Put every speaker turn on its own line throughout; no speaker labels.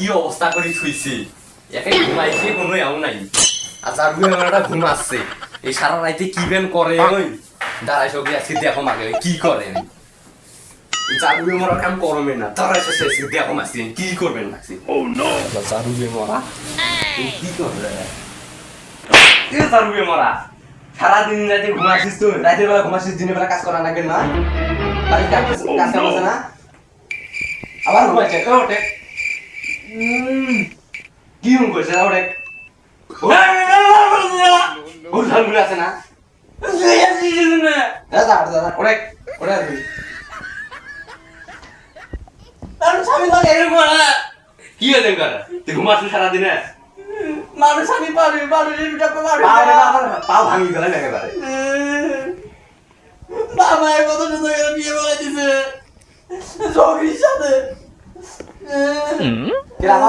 কি অবস্থা করে থুইছে একে ঘুমাইছে কোনো এও নাই। আর জারুয়ে মারাটা ঘুমাচ্ছে এই সারা রাইতে কি বেন করে ওই দাঁড়াই সবই আজকে দেখো মাকে কি করে জারুয়ে মরা কাম করবে না দাঁড়াই সে আজকে দেখো মাসি কি করবেন মাসি ও নো জারুয়ে মরা এই। কি করবে এ জারুয়ে মরা সারাদিন রাতে ঘুমাছিস তুই রাতের বেলা ঘুমাছিস দিনের বেলা কাজ করা লাগবে না? কাজ কাজ আছে না? আবার ওঠে উম, কি হুম ওঠে ওর আছে না? দাদা দাদা
স্বামী লাগে এরকম
কি হয়েছে করে তুই ঘুমাচ্ছিস সারাদিনে?
মানুষ আমি পারি মানুষ এটাকে পারি
পা বাবা, ভাঙি গেলে একেবারে।
বাবা এ কত সুন্দর করে বিয়ে বলে দিছে। জগির সাথে।
আর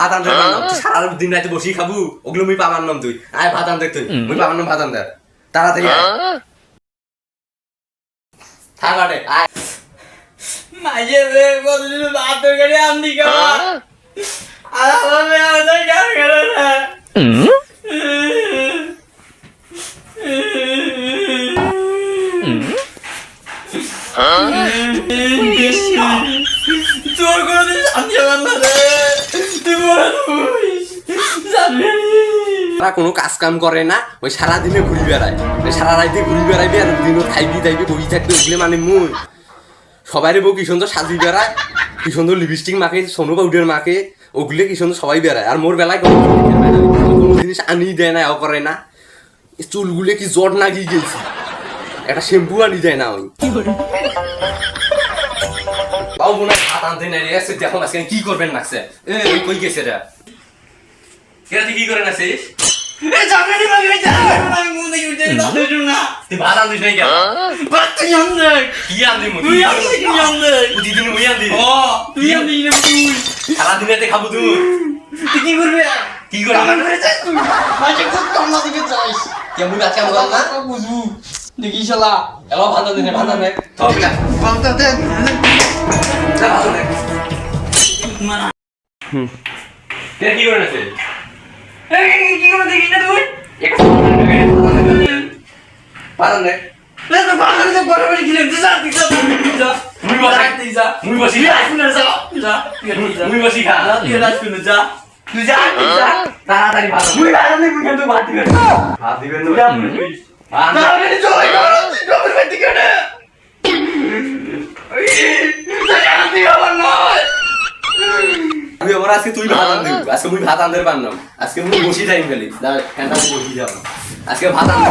ভাত আনতে তুই সারা দিন রাতে বসি খাবু। ওগুলো মুই পাবার নাম তুই। আয় ভাত আনতে তুই। মুই পাবার নাম ভাত আনতে। তাড়াতাড়ি আয়। থাক আটে আয়।
মাঝে রে ভাত তরকারি আনদি খাওয়া আর আমার মেয়ে আমাদের গান না তারা
কোনো কাজ কাম করে না ওই সারা দিনে ঘুরি বেড়ায়। সারা রাইতে ঘুরি বেড়াইবে আর দিনও খাইবি দাইবি বই থাকবে ওগুলো মানে মুই সবাই বউ কি সুন্দর সাজি বেড়ায় কি সুন্দর লিপস্টিক মাখে সোনু পাউডার মাখে ওগুলো কি সুন্দর সবাই বেড়ায়। আর মোর বেলায় কোনো জিনিস আনি দেয় না ও করে না। চুলগুলো কি জট না গিয়ে গেছি। একটা শ্যাম্পু আনি দেয় না ওই। বাবু মনে ভাত আনতে নাই এসে দেখো আজকে কি করবেন নাকছে এ কই গেছে রে? কি করে
না তুই
কি খাব তুই।
করবি?
কি করবি?
আমার ঘরে যাস তুই। মাঝে খুব কামলা দিকে যাইস
কে মুই আজকে আমার না
বুঝবু। দেখি শালা।
এলো ভাত আনতে ভাত না।
বামটা দে।
কে কি করে
এই কি করে দেখি না তুই
ভাত আনতে
লে তো বাগানে তো বড় বড় গিলে দিছা দিছা দিছা
মুই বসি
দিছা
মুই বসি
তুই আসুন যা যা যা
মুই বসি খা
তুই আসুন যা তুই যা তুই যা
তাড়াতাড়ি
আমার নয়
তুই আমার আজকে তুই ভাত আনতে আজকে মুই ভাত আনতে পারলাম। আজকে মুই বসি যাই খালি। দাঁড়া ফ্যানটা বসি যাব আজকে ভাত আনতে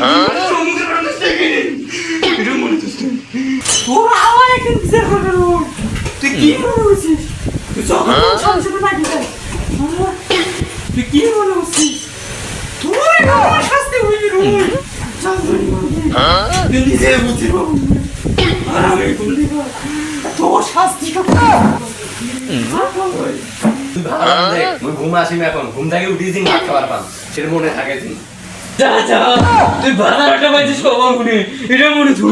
তুই
কি মনে করছিস তুই যখন সংসারে তুই কি মনে করছিস তুই আমার শাস্তি হইবি তুই নিজে বুঝি আর আমি বললি তোর
ঘুম আসিম এখন ঘুম থেকে উঠি দিন ভাত খাবার পাম সেটা মনে থাকে দিন
যা যা তুই বারোটা বাজিস খবর শুনি এটা মনে তুই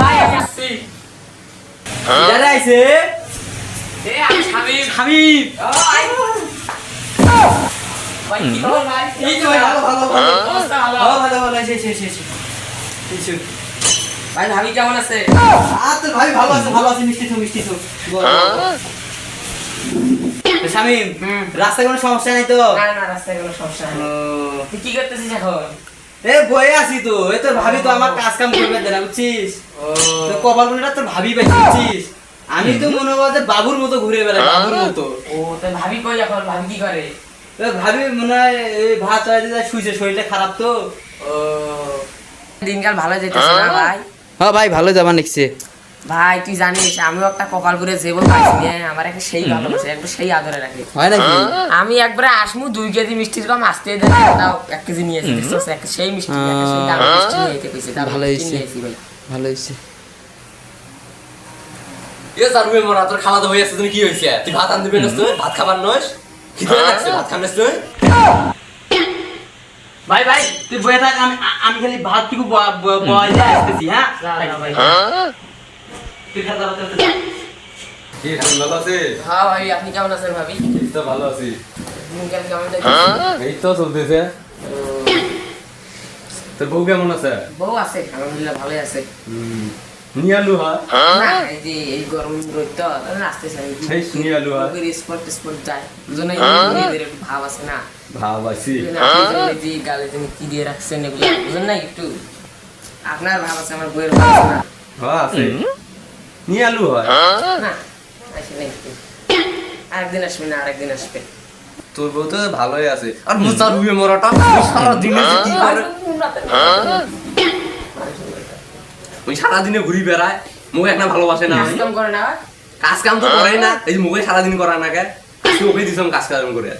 ভাই আসছি।
যারা আইছে?
এ আমি স্বামী
হাবিব
ভাই কি খবর ভাই?
এই তো ভাই ভালো ভালো ভালো।
ভালো।
ভালো ভালো ভালো এসে এসে এসে। এসে।
ভাই ভাবি কেমন আছে?
আর তোর ভাই ভালো আছে ভালো আছে মিষ্টি তো মিষ্টি তো। তো শামিম রাস্তায় কোনো সমস্যা নাই তো?
না না রাস্তায় কোনো সমস্যা নেই। তুই কি করতেছিস এখন?
এ বয়ে আছি তো। এ তোর ভাবি তো আমার কাজ কাম করবে দেনা বুঝছিস?
ও।
তোর কপাল গুণটা তোর ভাবি পাইছি বুঝছিস? আমি তো মনে কর যে বাবুর মতো ঘুরে বেড়াই বাবুর মতো।
ও তো ভাবি কই এখন? ভাবি কি করে?
এ ভাবি মনে হয় এই ভাত হয়ে যায় শুয়েছে শরীরটা খারাপ তো।
ও। দিনকাল ভালো যেতেছে না ভাই?
হ্যাঁ ভাই ভালো যাবা নিচ্ছে।
ভাই তুই জানিস আমিও একটা কপাল করে জীবন পাইছি আমার একটা সেই ভালোবাসে একটু সেই আদরে রাখে।
হয় নাকি?
আমি একবারে আসমু দুই কেজি মিষ্টির কম আসতে দেন তাও এক কেজি নিয়ে এসেছি দেখছ? এক সেই মিষ্টি একটা সেই দামি মিষ্টি নিয়ে যেতে কইছে দামি
ভালো।
ভাই
ভালো হয়েছে।
এ জারুয়ে মরা তোর খাওয়া দাওয়া হয়ে আসছে তুমি কি হয়েছে? তুই ভাত আনতে পেরেছ তুই? ভাত খাবার নস? খিদে লাগছে ভাত খাবেন তুই?
ভাই ভাই তুই বয়ে থাক আমি আমি খালি ভাত টুকু বয় আসতেছি হ্যাঁ?
কি ভালো আছে
হ্যাঁ ভাই আপনি কেমন আছেন ভাবি?
এই তো ভালো আছি।
দিনকাল কেমন যাচ্ছে
এই তো চলতেছে। তোর বউ কেমন আছে?
বউ আছে আলহামদুলিল্লাহ ভালোই আছে।
নিয়ে আলু হা?
না এই যে এই গরম রোদ তো তাহলে আসতেছে
সেই নিয়ে আলু হা?
স্পট স্পট যায়। দুজনে একটু ভাব আছে না।
ভাব আছি।
দুজনে আপনি দুজনে যে গালে তুমি কি দিয়ে রাখছেন এগুলো বুঝলেন না একটু? আপনার ভাব আছে আমার বইয়ের ভাব আছে না?
হ্যাঁ আছে। নিয়ে আলু হয়।
না আসলে একটু আরেকদিন আসবে না আরেকদিন আসবে।
তোর বউ তো ভালোই আছে। আর মোচা রুয়ে মরাটা সারা দিনে যে কি করে? ওই সারা দিনে ঘুরি বেড়ায় মুখ একটা ভালোবাসে না।
কাজ কাম করে না?
কাজ কাম তো করে না এই যে মুখে সারাদিন করা না কে? ওকে দিছিলাম কাজ কাম করে।